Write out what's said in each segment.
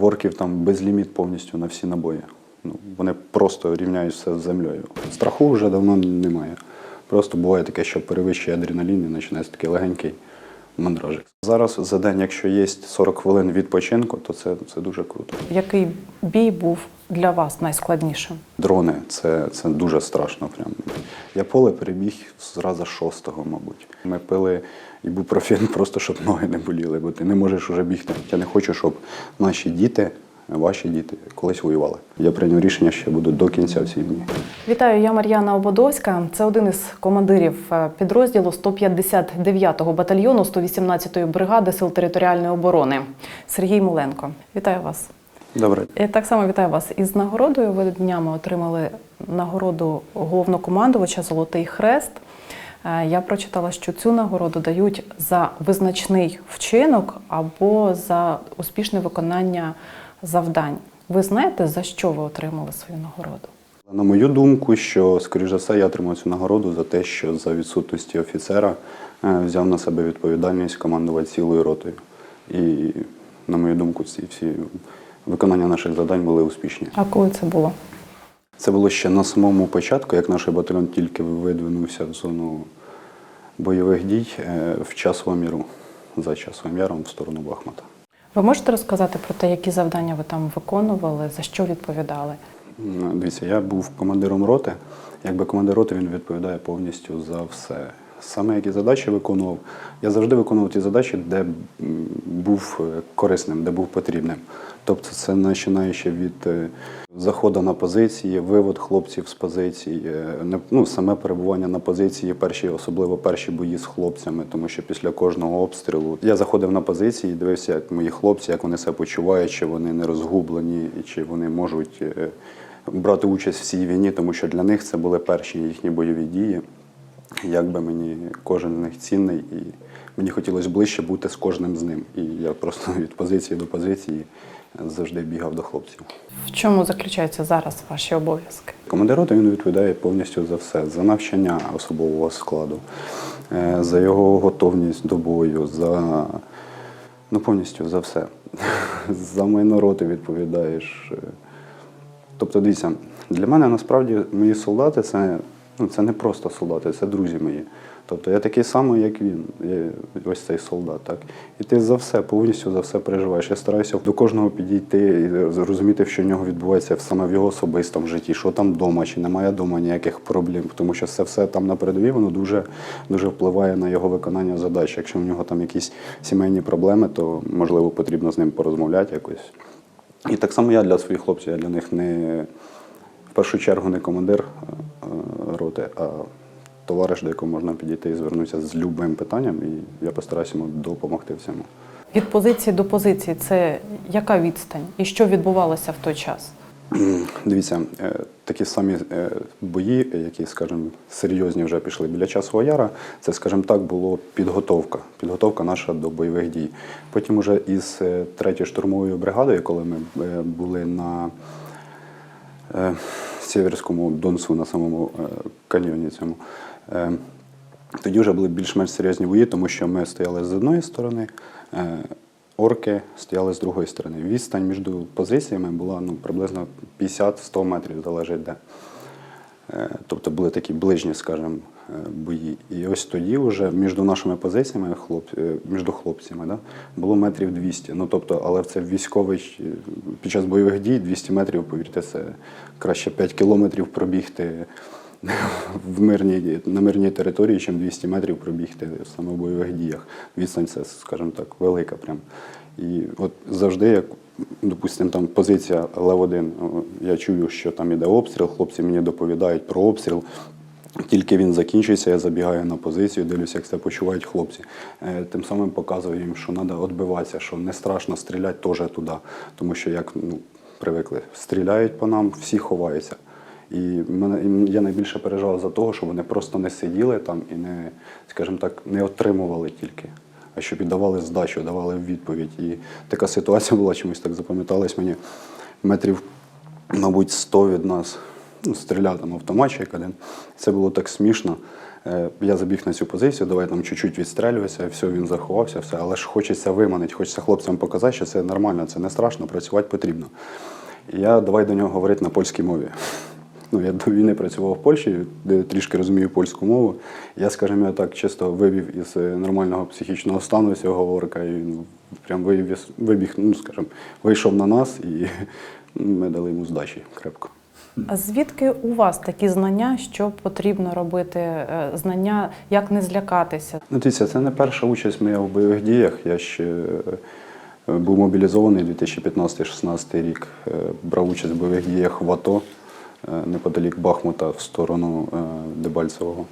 в орків там безліміт повністю на всі набої. Ну, вони просто рівняють все з землею. Страху вже давно немає. Просто буває таке, що перевищує адреналін і починається такий легенький мандражик. Зараз за день, якщо є 40 хвилин відпочинку, то це, це дуже круто. Який бій був для вас найскладнішим? Дрони це, це дуже страшно. Прям. Я поле перебіг зразу шостого, мабуть. Ми пили ібупрофен просто, щоб ноги не боліли, бо ти не можеш уже бігти. Я не хочу, щоб наші діти, ваші діти, колись воювали. Я прийняв рішення, що я буду до кінця в цій війні. Вітаю, я Мар'яна Ободовська. Це один із командирів е, підрозділу 159-го батальйону 118-ї бригади сил територіальної оборони Сергій Муленко. Вітаю вас. Добре. І так само вітаю вас із нагородою. Ви днями отримали нагороду головнокомандувача Золотий Хрест. Е, Я прочитала, що цю нагороду дають за визначний вчинок або за успішне виконання завдань. Ви знаєте, за що ви отримали свою нагороду? На мою думку, що, скоріш за все, я отримав цю нагороду за те, що за відсутності офіцера е, взяв на себе відповідальність командувати цілою ротою. І, на мою думку, ці всі виконання наших завдань були успішні. А коли це було? Це було ще на самому початку, як наш батальйон тільки видвинувся в зону бойових дій е, в часовому міру, за часовим яром в сторону Бахмута. Ви можете розказати про те, які завдання ви там виконували, за що відповідали? Дивіться, я був командиром роти. Якби командир роти він відповідає повністю за все. Саме які задачі виконував. Я завжди виконував ті задачі, де був е, корисним, де був потрібним. Тобто це починаючи від е, заходу на позиції, вивод хлопців з позицій, е, ну, саме перебування на позиції, перші, особливо перші бої з хлопцями, тому що після кожного обстрілу я заходив на позиції, дивився, як мої хлопці, як вони себе почувають, чи вони не розгублені, чи вони можуть брати участь в цій війні, тому що для них це були перші їхні бойові дії. Як би мені кожен з них цінний, і мені хотілося ближче бути з кожним з ним. І я просто від позиції до позиції завжди бігав до хлопців. В чому заключаються зараз ваші обов'язки? Командир роти він відповідає повністю за все: за навчання особового складу, е, за його готовність до бою, за ну повністю за все. За майно роти відповідаєш. е. Тобто, дивіться, для мене насправді мої солдати це, ну, це не просто солдати, це друзі мої. Тобто я такий самий, як він, я, ось цей солдат. Так? І ти за все, повністю за все переживаєш. Я стараюся до кожного підійти і зрозуміти, що в нього відбувається саме в його особистому житті, що там вдома, чи немає вдома ніяких проблем. Тому що це все там на передовій, воно дуже, дуже впливає на його виконання задач. Якщо в нього там якісь сімейні проблеми, то можливо потрібно з ним порозмовляти якось. І так само я для своїх хлопців, я для них не першу чергу не командир роти, а товариш, до якого можна підійти і звернутися з любим питанням, і я постараюся йому допомогти в цьому. Від позиції до позиції це яка відстань і що відбувалося в той час? Дивіться, е, такі самі е, бої, які, скажімо, серйозні вже пішли біля часового яра, це, скажімо так, було підготовка. Підготовка наша до бойових дій. Потім уже із е, 3-ї штурмовою бригадою, коли ми були на Сєверському Донсу на самому е, каньйоні цьому. е, Тоді вже були більш-менш серйозні бої, тому що ми стояли з одної сторони, е, орки стояли з другої сторони. Відстань між позиціями була ну, приблизно 50-100 метрів, залежить де. Е, Тобто були такі ближні, скажімо, е, бої. І ось тоді вже між нашими позиціями, хлоп, е, між хлопцями, да, було метрів 200. Ну, тобто, але це військовий під час бойових дій 200 метрів, повірте, це краще 5 кілометрів пробігти в мирній, на мирній території, чим 200 метрів пробігти саме в бойових діях. Відстань це, скажімо так, велика прям. І от завжди, як, допустимо, там позиція Лев-1, я чую, що там іде обстріл, хлопці мені доповідають про обстріл. Тільки він закінчується, я забігаю на позицію, дивлюся, як себе почувають хлопці. Е, Тим самим показую їм, що треба відбиватися, що не страшно стріляти теж туди. Тому що як ну, привикли, стріляють по нам, всі ховаються. І мене, я найбільше переживав за того, щоб вони просто не сиділи там і не, скажімо так, не отримували тільки, а щоб і давали здачу, давали відповідь. І така ситуація була чомусь так запам'яталась мені метрів, мабуть, 100 від нас. Ну, стріляв там автоматчик один. Це було так смішно. Е, Я забіг на цю позицію, давай там чуть-чуть відстрелюватися, все, він заховався, все. Але ж хочеться виманити, хочеться хлопцям показати, що це нормально, це не страшно, працювати потрібно. І я давай до нього говорити на польській мові. Ну, я до війни працював в Польщі, де трішки розумію польську мову. Я, скажімо, я так чисто вивів із е, нормального психічного стану цього говорика і ну, прям вивів, вибіг, ну, скажімо, вийшов на нас і ми дали йому здачі крепко. А звідки у вас такі знання, що потрібно робити, е, знання, як не злякатися? Ну, дивіться, це не перша участь моя в бойових діях. Я ще е, був мобілізований 2015-16 рік. Брав участь в бойових діях в АТО неподалік Бахмута в сторону е, Дебальцевого.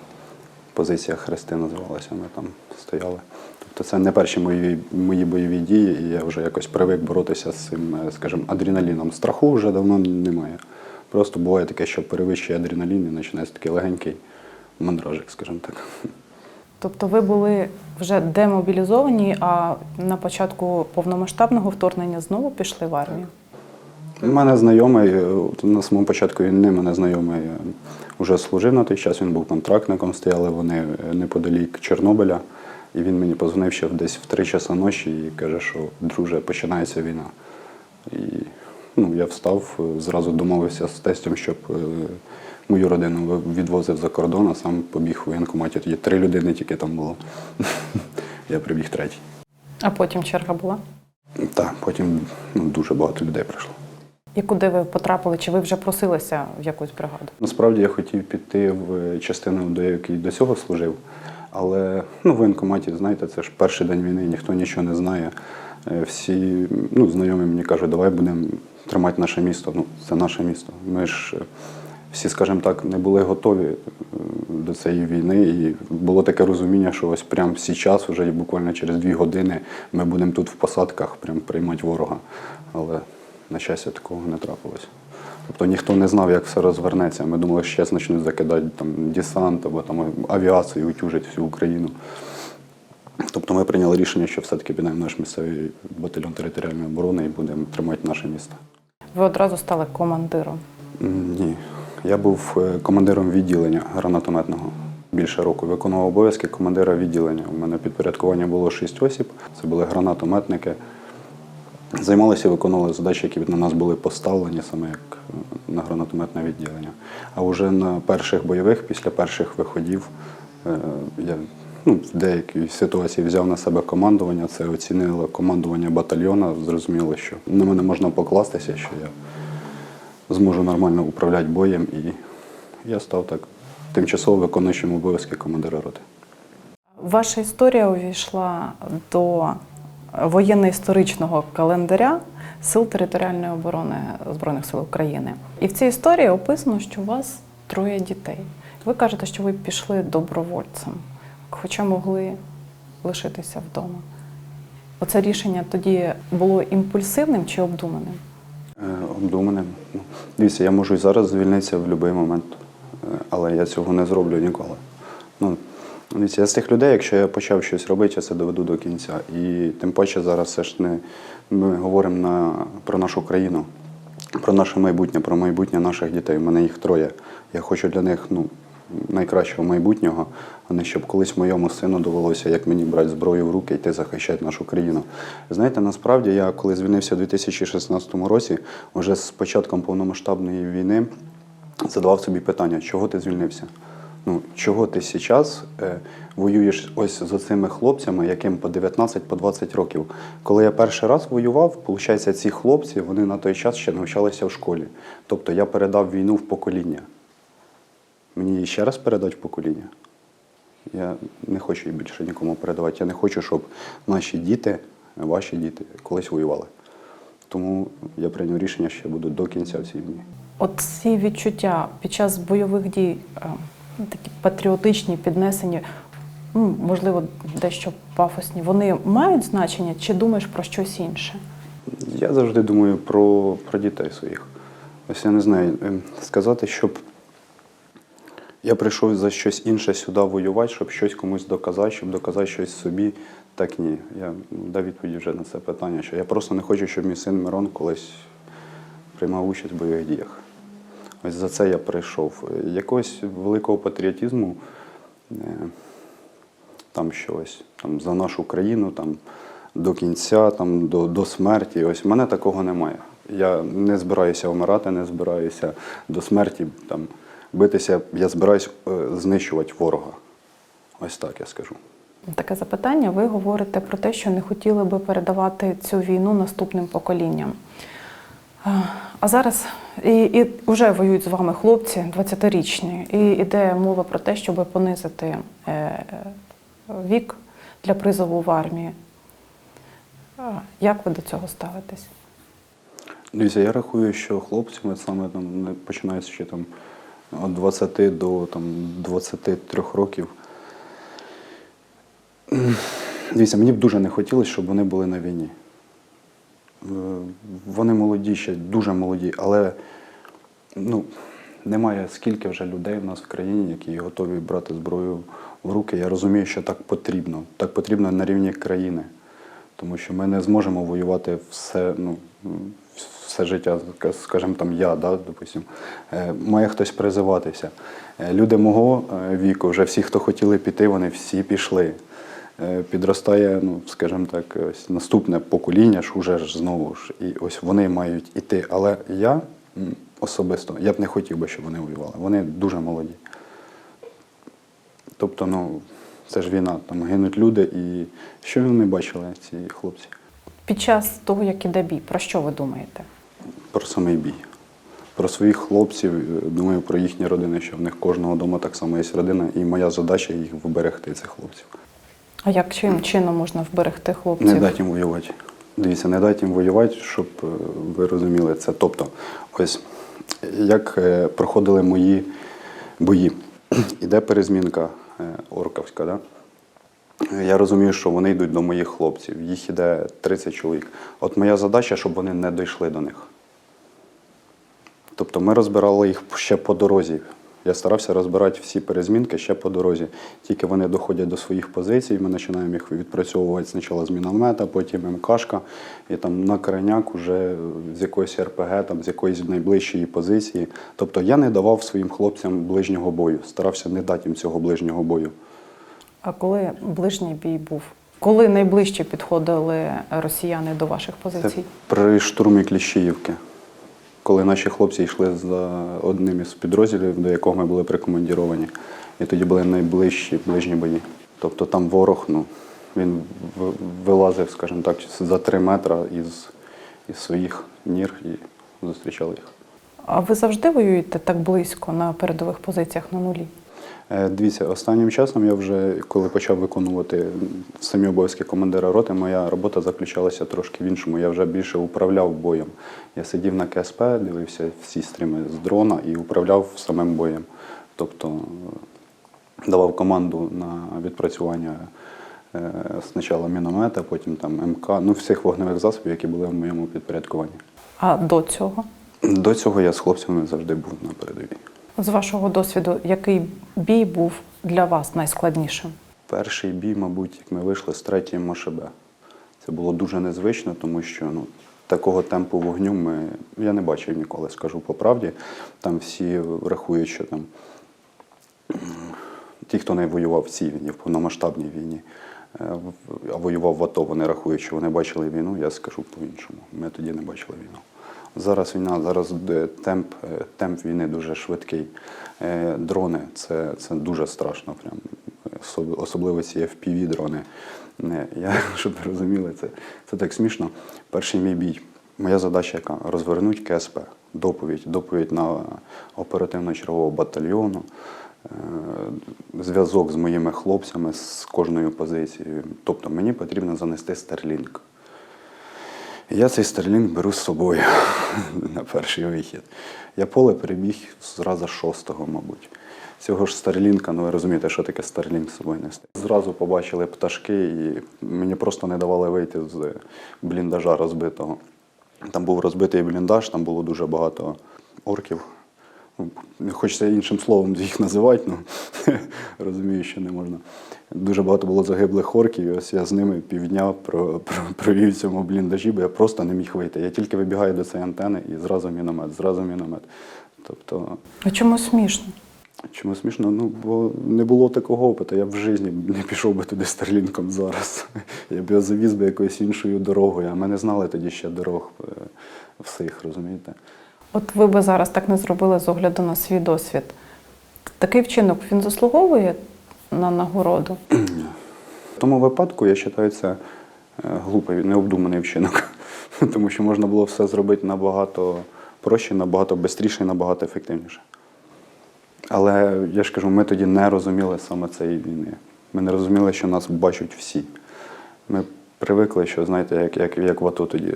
Позиція Хрести називалася, ми там стояли. Тобто це не перші мої, мої бойові дії, і я вже якось привик боротися з цим, е, скажімо, адреналіном. Страху вже давно немає. Просто буває таке, що перевищує адреналін і починається такий легенький мандражик, скажімо так. Тобто ви були вже демобілізовані, а на початку повномасштабного вторгнення знову пішли в армію? У мене знайомий, е, на самому початку війни мене знайомий е, вже служив на той час, він був контрактником, стояли вони е, неподалік Чорнобиля. І він мені позвонив ще десь в 3 часа ночі і каже, що друже, починається війна. І ну, я встав, е, зразу домовився з тестем, щоб е, мою родину відвозив за кордон, а сам побіг у воєнкоматі. Тоді три людини тільки там було. Я прибіг третій. А потім черга була? Так, потім ну, дуже багато людей прийшло. І куди ви потрапили? Чи ви вже просилися в якусь бригаду? Насправді я хотів піти в частину, до якої до цього служив, але ну, в воєнкоматі, знаєте, це ж перший день війни, ніхто нічого не знає. Е, Всі ну, знайомі мені кажуть, давай будемо тримати наше місто. Ну, це наше місто. Ми ж е, всі, скажімо так, не були готові е, до цієї війни. І було таке розуміння, що ось прямо зараз, вже буквально через дві години, ми будемо тут в посадках прям приймати ворога. Але, на щастя, такого не трапилось. Тобто ніхто не знав, як все розвернеться. Ми думали, що зараз почнуть закидати там, десант або там, авіацію, утюжить всю Україну. Тобто ми прийняли рішення, що все-таки підемо наш місцевий батальйон територіальної оборони і будемо тримати наше місто. Ви одразу стали командиром. Ні. Я був е, командиром відділення гранатометного більше року. Виконував обов'язки командира відділення. У мене підпорядкування було шість осіб. Це були гранатометники. Займалися і виконували задачі, які на нас були поставлені, саме як е, на гранатометне відділення. А вже на перших бойових, після перших виходів, е, я ну, в деякій ситуації взяв на себе командування. Це оцінило командування батальйона. Зрозуміло, що на мене можна покластися, що я зможу нормально управляти боєм, і я став так тимчасово виконуючим обов'язки командира роти. Ваша історія увійшла до воєнно-історичного календаря Сил територіальної оборони Збройних сил України. І в цій історії описано, що у вас троє дітей. Ви кажете, що ви пішли добровольцем, хоча могли лишитися вдома. Оце рішення тоді було імпульсивним чи обдуманим? Е, Обдуманим. Ну, Дивіться, я можу і зараз звільнитися в будь-який момент, е, але я цього не зроблю ніколи. Дивіться, я з тих людей, якщо я почав щось робити, я це доведу до кінця. І тим паче зараз все ж не ми говоримо на, про нашу країну, про наше майбутнє, про майбутнє наших дітей. У мене їх троє. Я хочу для них ну, найкращого майбутнього, а не щоб колись моєму сину довелося, як мені брати зброю в руки йти захищати нашу країну. Знаєте, насправді я коли звільнився у 2016 році, вже з початком повномасштабної війни задавав собі питання, чого ти звільнився? Ну, чого ти зараз е, воюєш ось з оцими хлопцями, яким по 19 по 20 років. Коли я перший раз воював, виходить, ці хлопці вони на той час ще навчалися в школі. Тобто я передав війну в покоління. Мені її ще раз передати в покоління. Я не хочу її більше нікому передавати. Я не хочу, щоб наші діти, ваші діти колись воювали. Тому я прийняв рішення, що я буду до кінця в цій війні. От ці відчуття під час бойових дій, е, такі патріотичні, піднесені, ну, можливо, дещо пафосні, вони мають значення чи думаєш про щось інше? Я завжди думаю про, про дітей своїх. Ось я не знаю, ем, сказати, щоб я прийшов за щось інше сюди воювати, щоб щось комусь доказати, щоб доказати щось собі. Так ні. Я дав відповідь вже на це питання, що я просто не хочу, щоб мій син Мирон колись приймав участь в бойових діях. Ось за це я прийшов. Якогось великого патріотизму е, там щось там, за нашу країну, там, до кінця, там, до, до смерті. Ось в мене такого немає. Я не збираюся вмирати, не збираюся до смерті там, битися. Я збираюся е, знищувати ворога. Ось так я скажу. Таке запитання. Ви говорите про те, що не хотіли би передавати цю війну наступним поколінням. А, А зараз і, і вже воюють з вами хлопці 20-річні, і йде мова про те, щоб понизити е, вік для призову в армії. Як ви до цього ставитесь? Дивіться, я рахую, що хлопцями саме там починається ще там від 20 до там, 23 років. Дивіться, мені б дуже не хотілося, щоб вони були на війні. Вони молоді ще, дуже молоді, але ну, немає скільки вже людей в нас в країні, які готові брати зброю в руки. Я розумію, що так потрібно. Так потрібно на рівні країни. Тому що ми не зможемо воювати все, ну, все життя, скажімо там, я, да, допустим. Е, Має хтось призиватися. Е, Люди мого е, віку, вже всі, хто хотіли піти, вони всі пішли. Е, Підростає, ну, скажімо так, ось наступне покоління ж уже ж знову ж. І ось вони мають іти. Але я особисто я б не хотів би, щоб вони воювали. Вони дуже молоді. Тобто, ну, це ж війна, там гинуть люди, і що вони бачили, ці хлопці? Під час того, як іде бій, про що ви думаєте? Про самий бій. Про своїх хлопців, е, думаю, про їхні родини, що в них кожного вдома так само є родина, і моя задача їх вберегти, цих хлопців. А як чим чином можна вберегти хлопців? Не дати їм воювати. Дивіться, не дати їм воювати, щоб е, ви розуміли це. Тобто, ось як е, проходили мої бої. Іде перезмінка е, орковська, да? Я розумію, що вони йдуть до моїх хлопців. Їх іде 30 чоловік. От моя задача, щоб вони не дійшли до них. Тобто ми розбирали їх ще по дорозі. Я старався розбирати всі перезмінки ще по дорозі. Тільки вони доходять до своїх позицій, ми починаємо їх відпрацьовувати спочатку з міномета, потім МКшка, і там на кореняк уже з якоїсь РПГ, там, з якоїсь найближчої позиції. Тобто я не давав своїм хлопцям ближнього бою, старався не дати їм цього ближнього бою. А коли ближній бій був? Коли найближче підходили росіяни до ваших Це позицій? при штурмі Кліщіївки, коли наші хлопці йшли за одним із підрозділів, до якого ми були прикомандіровані. І тоді були найближчі ближні бої. Тобто там ворог, ну, він вилазив, скажімо так, за три метри із, із своїх нір і зустрічали їх. А ви завжди воюєте так близько на передових позиціях на нулі? Е, Дивіться, останнім часом я вже, коли почав виконувати самі обов'язки командира роти, моя робота заключалася трошки в іншому. Я вже більше управляв боєм. Я сидів на КСП, дивився всі стріми з дрона і управляв самим боєм. Тобто е, давав команду на відпрацювання е, спочатку міномета, потім там МК, ну всіх вогневих засобів, які були в моєму підпорядкуванні. А до цього? До цього я з хлопцями завжди був на передовій. З вашого досвіду, який бій був для вас найскладнішим? Перший бій, мабуть, як ми вийшли з третьої МШБ. Це було дуже незвично, тому що ну, такого темпу вогню ми, я не бачив ніколи, скажу по правді. Там всі рахують, що там ті, хто не воював в цій війні, в повномасштабній війні, е, а воював в АТО, вони рахують, що вони бачили війну, я скажу по-іншому. Ми тоді не бачили війну. Зараз війна, зараз е, темп, е, темп війни дуже швидкий. Е, Дрони це, це дуже страшно. Прям. Особ- Особливо ці FPV дрони. Не, Я, щоб ви розуміли, це, це так смішно. Перший мій бій. Моя задача яка? Розвернути КСП. Доповідь, доповідь на оперативно-чергового батальйону, е, зв'язок з моїми хлопцями з кожною позицією. Тобто мені потрібно занести Стерлінг. Я цей стерлінг беру з собою на перший вихід. Я поле перебіг зразу шостого, мабуть. Цього ж старлінка, ну ви розумієте, що таке старлінг з собою нести. Зразу побачили пташки, і мені просто не давали вийти з бліндажа розбитого. Там був розбитий бліндаж, там було дуже багато орків. Ну, хочеться іншим словом їх називати, ну розумію, що не можна. Дуже багато було загиблих орків, і ось я з ними півдня про, про, провів цьому бліндажі, бо я просто не міг вийти. Я тільки вибігаю до цієї антени і зразу міномет, зразу міномет. Тобто, А чому смішно? Чому смішно? Ну, бо не було такого опиту. Я б в житті не пішов би туди Старлінком зараз. Я б його завіз би якоюсь іншою дорогою, а ми не знали тоді ще дорог е, всіх, розумієте? От ви би зараз так не зробили з огляду на свій досвід. Такий вчинок він заслуговує на нагороду. В тому випадку я вважаю це е, глупий, необдуманий вчинок. Тому що можна було все зробити набагато проще, набагато швидше набагато ефективніше. Але я ж кажу, ми тоді не розуміли саме цієї війни. Ми не розуміли, що нас бачать всі. Ми привикли, що знаєте, як, як, як в АТО тоді,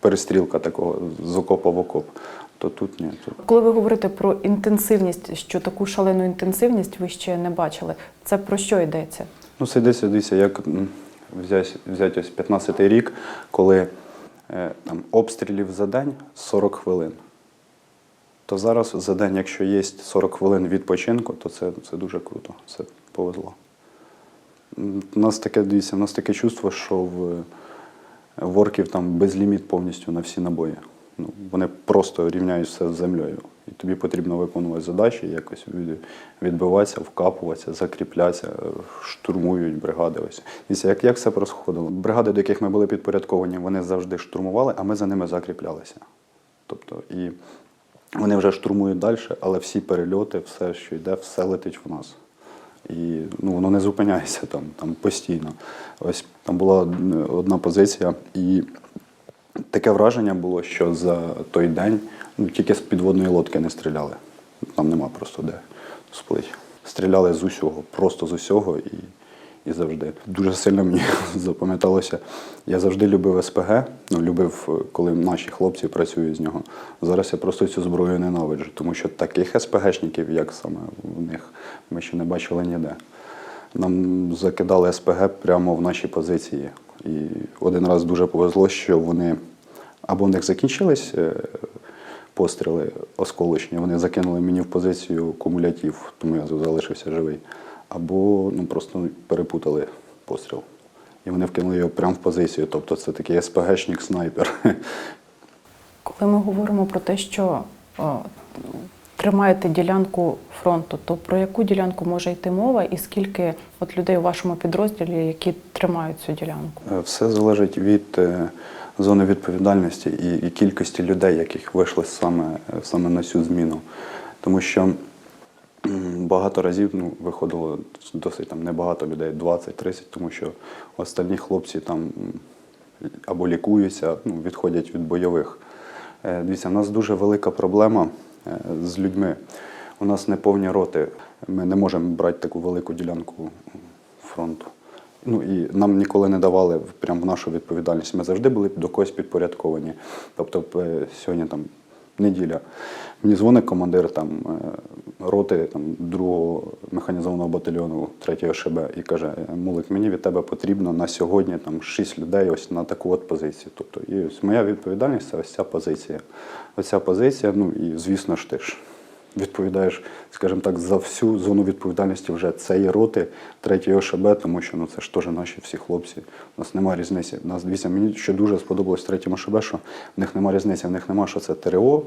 перестрілка такого з окопа в окоп. То тут ні. Тут Коли ви говорите про інтенсивність, що таку шалену інтенсивність ви ще не бачили, це про що йдеться? Ну, це йдеться, дивіться, як взяти, взяти ось 15-й рік, коли е, там, обстрілів за день 40 хвилин. То зараз за день, якщо є 40 хвилин відпочинку, то це, це дуже круто. Це повезло. У нас таке, дивіться, у нас таке чувство, що в, в орків там безліміт повністю на всі набої. Ну, вони просто рівняють все з землею. І тобі потрібно виконувати задачі, якось відбиватися, вкапуватися, закріплятися, штурмують бригади. Ось. Як, як все происходило? Бригади, до яких ми були підпорядковані, вони завжди штурмували, а ми за ними закріплялися. Тобто, і вони вже штурмують далі, але всі перельоти, все, що йде, все летить в нас. І ну, воно не зупиняється там, там постійно. Ось там була одна позиція, і таке враження було, що за той день ну, тільки з підводної лодки не стріляли. Там нема просто де сплить. Стріляли з усього, просто з усього і, і завжди. Дуже сильно мені запам'яталося. Я завжди любив СПГ, ну, любив, е, коли наші хлопці працюють з нього. Зараз я просто цю зброю ненавиджу, тому що таких СПГшників, як саме в них, ми ще не бачили ніде. Нам закидали СПГ прямо в наші позиції. І один раз дуже повезло, що вони або в них закінчились е, постріли осколочні, вони закинули мені в позицію кумулятив, тому я залишився живий. Або ну, просто перепутали постріл. І вони вкинули його прямо в позицію. Тобто це такий СПГшник-снайпер. Коли ми говоримо про те, що тримаєте ділянку фронту, то про яку ділянку може йти мова, і скільки от людей у вашому підрозділі, які тримають цю ділянку? Е, Все залежить від е, зони відповідальності і, кількості людей, яких вийшли саме, саме на цю зміну. Тому що багато разів ну, виходило досить там, небагато людей, 20-30, тому що останні хлопці там або лікуються, ну, відходять від бойових. Е, Дивіться, у нас дуже велика проблема з людьми. У нас не повні роти. Ми не можемо брати таку велику ділянку фронту. Ну і нам ніколи не давали прям в нашу відповідальність. Ми завжди були до когось підпорядковані. Тобто е, сьогодні там неділя. Мені дзвонить командир там е, роти там, другого механізованого батальйону 3 ШБ і каже: Мулик, мені від тебе потрібно на сьогодні там 6 людей ось на таку от позицію. Тобто, і ось моя відповідальність це ось ця позиція. Оця позиція, ну і звісно ж ти ж відповідаєш, скажімо так, за всю зону відповідальності вже цієї роти, третьої ОШБ, тому що ну це ж теж наші всі хлопці. У нас немає різниці. У нас дивіться, мені що дуже сподобалось третьому ОШБ, що в них немає різниці, в них немає, що це ТРО.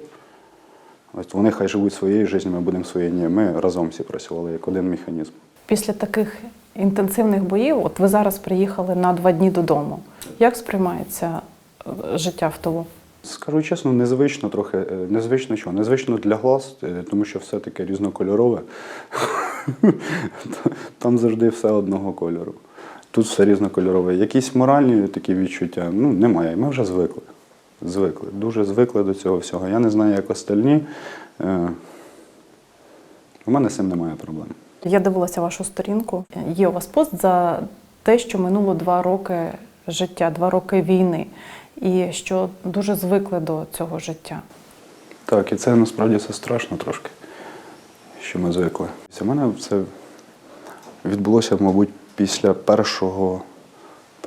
Ось вони хай живуть своєю життю, ми будемо своєю. Ні, ми разом всі працювали як один механізм. Після таких інтенсивних боїв, от ви зараз приїхали на два дні додому. Як сприймається е, життя в тилу? Скажу чесно, незвично трохи. е, Незвично що? Незвично для глаз, е, тому що все таке різнокольорове. Там завжди все одного кольору. Тут все різнокольорове. Якісь моральні такі відчуття, ну, немає. Ми вже звикли. Звикли. Дуже звикли до цього всього. Я не знаю, як остальні. Е, У мене з цим немає проблем. Я дивилася вашу сторінку. Є у вас пост за те, що минуло два роки життя, два роки війни, і що дуже звикли до цього життя. Так, і це насправді це страшно трошки, що ми звикли. У мене це відбулося, мабуть, після першого,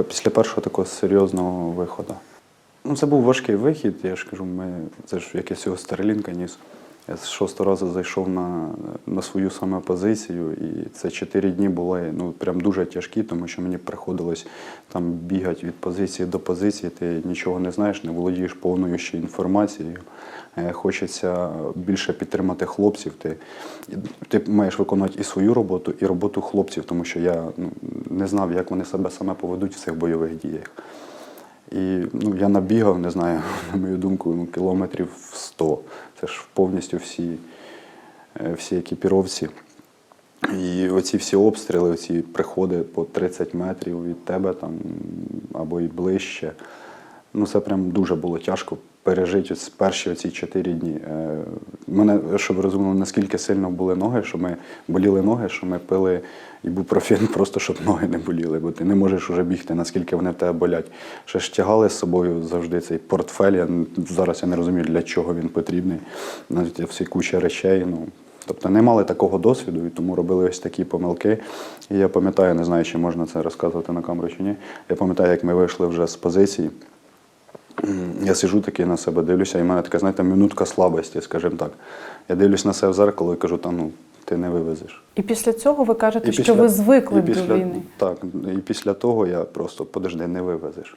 після першого такого серйозного виходу. Ну, це був важкий вихід, я ж кажу, ми, це ж якесь його старелінка ніс. Я з шостого разу зайшов на, на свою саме позицію, і це чотири дні були ну, прям дуже тяжкі, тому що мені приходилось там бігати від позиції до позиції, ти нічого не знаєш, не володієш повною ще інформацією. е, хочеться більше підтримати хлопців. Ти, ти маєш виконувати і свою роботу, і роботу хлопців, тому що я ну, не знав, як вони себе саме поведуть в цих бойових діях. І ну, я набігав, не знаю, на мою думку, ну, кілометрів 100. Це ж повністю всі, е, всі екіпіровці. І оці всі обстріли, оці приходи по 30 метрів від тебе там або і ближче. Ну, це прям дуже було тяжко пережити перші оці 4 дні. Е, Мене, щоб ви розуміли, наскільки сильно були ноги, що ми боліли ноги, що ми пили ібупрофен просто, щоб ноги не боліли, бо ти не можеш уже бігти, наскільки вони в тебе болять. Ще ж тягали з собою завжди цей портфель. Я, зараз я не розумію, для чого він потрібний. Навіть всі куча речей. Ну, Тобто не мали такого досвіду і тому робили ось такі помилки. І я пам'ятаю, не знаю, чи можна це розказувати на камеру чи ні. Я пам'ятаю, як ми вийшли вже з позиції. Я сижу такий на себе, дивлюся, і в мене така, знаєте, минутка слабості, скажімо так. Я дивлюсь на себе в зеркало і кажу, та ну, ти не вивезеш. І після цього ви кажете, що ви звикли і після, до війни. Так, і після того я просто подожди, не вивезеш.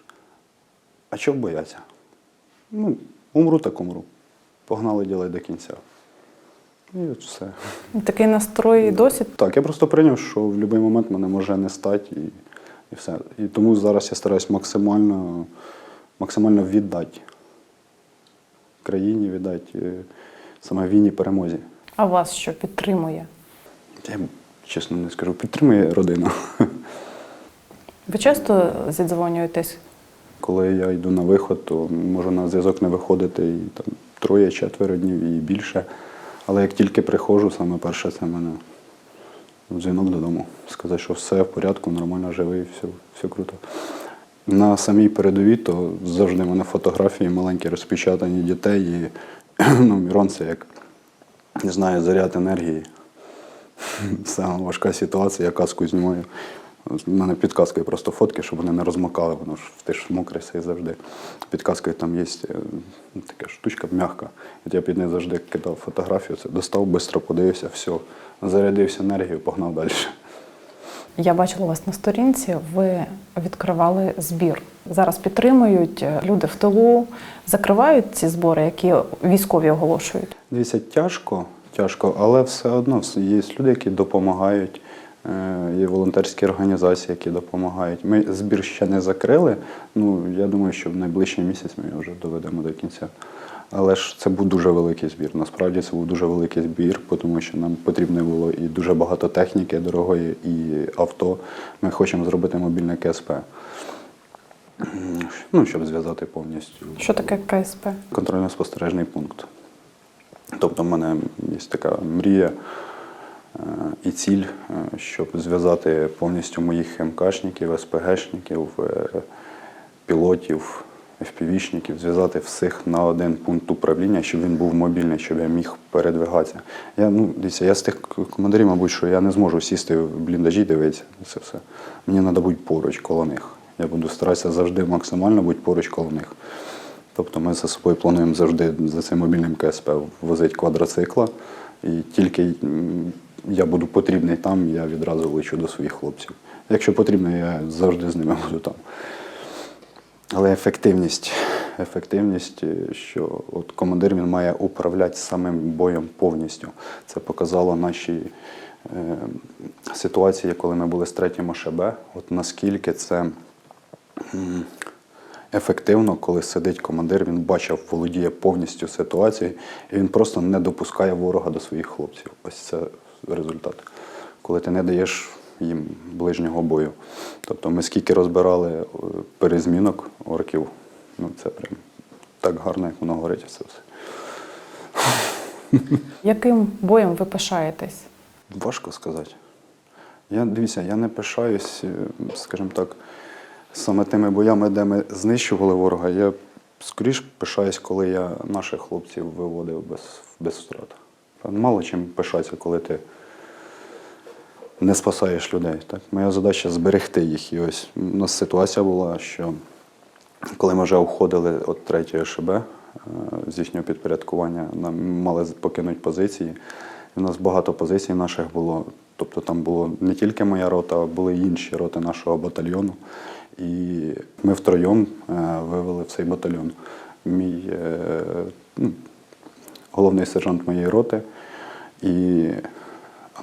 А чого бояться? Ну, умру так умру. Погнали ділай до кінця. І от все. Такий настрой і досі. Так, я просто прийняв, що в будь-який момент мене може не стати і, і все. І тому зараз я стараюсь максимально, максимально віддати країні, віддати е, саме війні перемозі. А вас що підтримує? Я чесно не скажу, підтримує родина. Ви часто зідзвонюєтесь? Коли я йду на виход, то можу на зв'язок не виходити і там троє-четверо днів і більше. Але як тільки приходжу, саме перше це мене дзвінок додому. Сказати, що все в порядку, нормально живий, все, все круто. На самій передовій то завжди в мене фотографії маленькі розпечатані дітей. І ну, Мірон це як не знаю, заряд енергії. Саме важка ситуація, я каску знімаю. У мене під каскою просто фотки, щоб вони не розмокали, воно ж ти ж мокрий все завжди. Під каскою там є е, така штучка м'яка. От я під нею завжди кидав фотографію, це достав, швидко подивився, все, зарядився енергією, погнав далі. Я бачила вас на сторінці, ви відкривали збір. Зараз підтримують е, люди в тилу, закривають ці збори, які військові оголошують. Дивіться, тяжко, тяжко, але все одно є люди, які допомагають. е, Є волонтерські організації, які допомагають. Ми збір ще не закрили. Ну я думаю, що в найближчий місяць ми його вже доведемо до кінця. Але ж це був дуже великий збір. Насправді це був дуже великий збір, тому що нам потрібно було і дуже багато техніки дорогої, і авто. Ми хочемо зробити мобільне КСП. Ну, щоб зв'язати повністю Що таке КСП? контрольно-спостережний пункт. Тобто в мене є така мрія е, і ціль, е, щоб зв'язати повністю моїх МКшників, СПГшників, е, пілотів, FPV-шників, зв'язати всіх на один пункт управління, щоб він був мобільний, щоб я міг передвигатися. Я, ну, дивіться, я з тих командирів, мабуть, що я не зможу сісти в бліндажі, дивитися це все. Мені треба бути поруч коло них. Я буду старатися завжди максимально бути поруч коло них. Тобто ми за собою плануємо завжди за цим мобільним КСП возити квадроцикла. І тільки я буду потрібний там, я відразу лечу до своїх хлопців. Якщо потрібно, я завжди з ними буду там. Але ефективність, ефективність, е, що от командир він має управляти самим боєм повністю. Це показало наші е, ситуації, коли ми були з третім ОШБ. От наскільки це ефективно, коли сидить командир, він бачив, володіє повністю ситуацією, і він просто не допускає ворога до своїх хлопців. Ось це результат. Коли ти не даєш їм ближнього бою. Тобто ми скільки розбирали е, перезмінок орків, ну це прям так гарно, як воно горить це все. Яким боєм ви пишаєтесь? Важко сказати. Я дивіться, я не пишаюсь, е, скажімо так, саме тими боями, де ми знищували ворога. Я скоріш пишаюсь, коли я наших хлопців виводив без, без втрат. Мало чим пишатися, коли ти не спасаєш людей. Так? Моя задача зберегти їх. І ось у нас ситуація була, що коли ми вже уходили від третьої ШБ е, з їхнього підпорядкування, нам мали покинути позиції. У нас багато позицій наших було. Тобто там було не тільки моя рота, а були інші роти нашого батальйону. І ми втроєм е, вивели в цей батальйон. Мій е, ну, головний сержант моєї роти і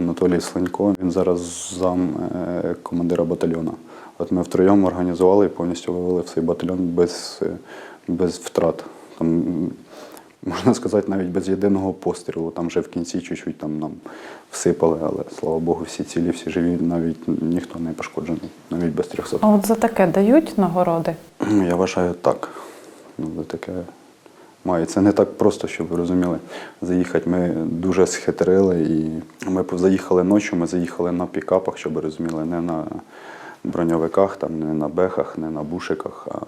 Анатолій Слинько. Він зараз зам е, командира батальйону. От ми втроєм організували і повністю вивели цей батальйон без, е, без втрат. Там, можна сказати, навіть без єдиного пострілу. Там вже в кінці чуть-чуть там нам всипали, але слава Богу, всі цілі, всі живі, навіть ніхто не пошкоджений, навіть без 300. А от за таке дають нагороди? Я вважаю так. Ну, за таке має. Це не так просто, щоб ви розуміли. Заїхати. Ми дуже схитрили і ми заїхали ночі, ми заїхали на пікапах, щоб ви розуміли, не на броньовиках, там, не на бехах, не на бушиках, а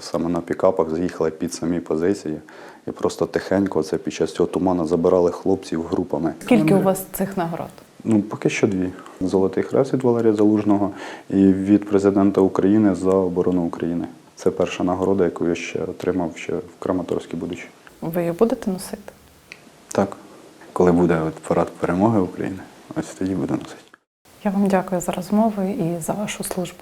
саме на пікапах заїхали під самі позиції. І просто тихенько це під час цього туману забирали хлопців групами. Скільки у вас цих нагород? Ну, поки що дві. Золотий хрест від Валерія Залужного і від президента України за оборону України. Це перша нагорода, яку я ще отримав ще в Краматорській будучи. Ви її будете носити? Так, коли буде от парад перемоги України, ось тоді буду носити. Я вам дякую за розмову і за вашу службу.